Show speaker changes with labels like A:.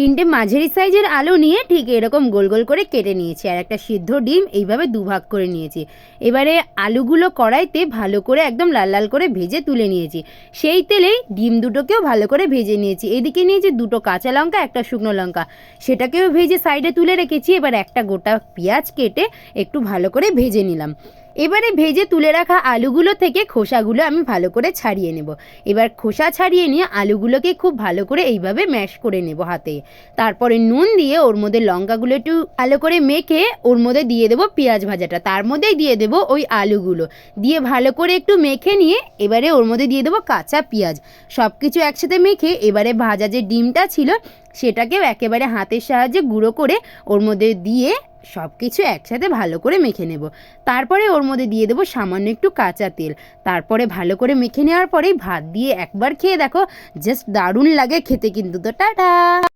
A: তিনটে মাঝারি সাইজের আলু নিয়ে ঠিক এরকম গোল গোল করে কেটে নিয়েছি আর একটা সিদ্ধ ডিম এইভাবে দুভাগ করে নিয়েছি। এবারে আলুগুলো কড়াইতে ভালো করে একদম লাল লাল করে ভেজে তুলে নিয়েছি। সেই তেলেই ডিম দুটোকেও ভালো করে ভেজে নিয়েছি। এদিকে নিয়েছি দুটো কাঁচা লঙ্কা, একটা শুকনো লঙ্কা। সেটাকেও ভেজে সাইডে তুলে রেখেছি। এবার একটা গোটা পেঁয়াজ কেটে একটু ভালো করে ভেজে নিলাম। এবারে ভেজে তুলে রাখা আলুগুলো থেকে খোসাগুলো আমি ভালো করে ছাড়িয়ে নেব। এবার খোসা ছাড়িয়ে নিয়ে আলুগুলোকে খুব ভালো করে এইভাবে ম্যাশ করে নেব হাতে। তারপরে নুন দিয়ে ওর মধ্যে লঙ্কাগুলো একটু ভালো করে মেখে ওর মধ্যে দিয়ে দেবো পেঁয়াজ ভাজাটা। তার মধ্যেই দিয়ে দেবো ওই আলুগুলো। দিয়ে ভালো করে একটু মেখে নিয়ে এবারে ওর মধ্যে দিয়ে দেবো কাঁচা পেঁয়াজ। সব কিছু একসাথে মেখে এবারে ভাজা যে ডিমটা ছিল, সেটাকেও একেবারে হাতের সাহায্যে গুঁড়ো করে ওর মধ্যে দিয়ে সব কিছু একসাথে ভালো করে মেখে নেব। তারপরে ওর মধ্যে দিয়ে দেবো সামান্য একটু কাঁচা তেল। তারপরে ভালো করে মেখে নেওয়ার পরেই ভাত দিয়ে একবার খেয়ে দেখো জাস্ট দারুণ লাগে খেতে কিন্তু তো, টাটা!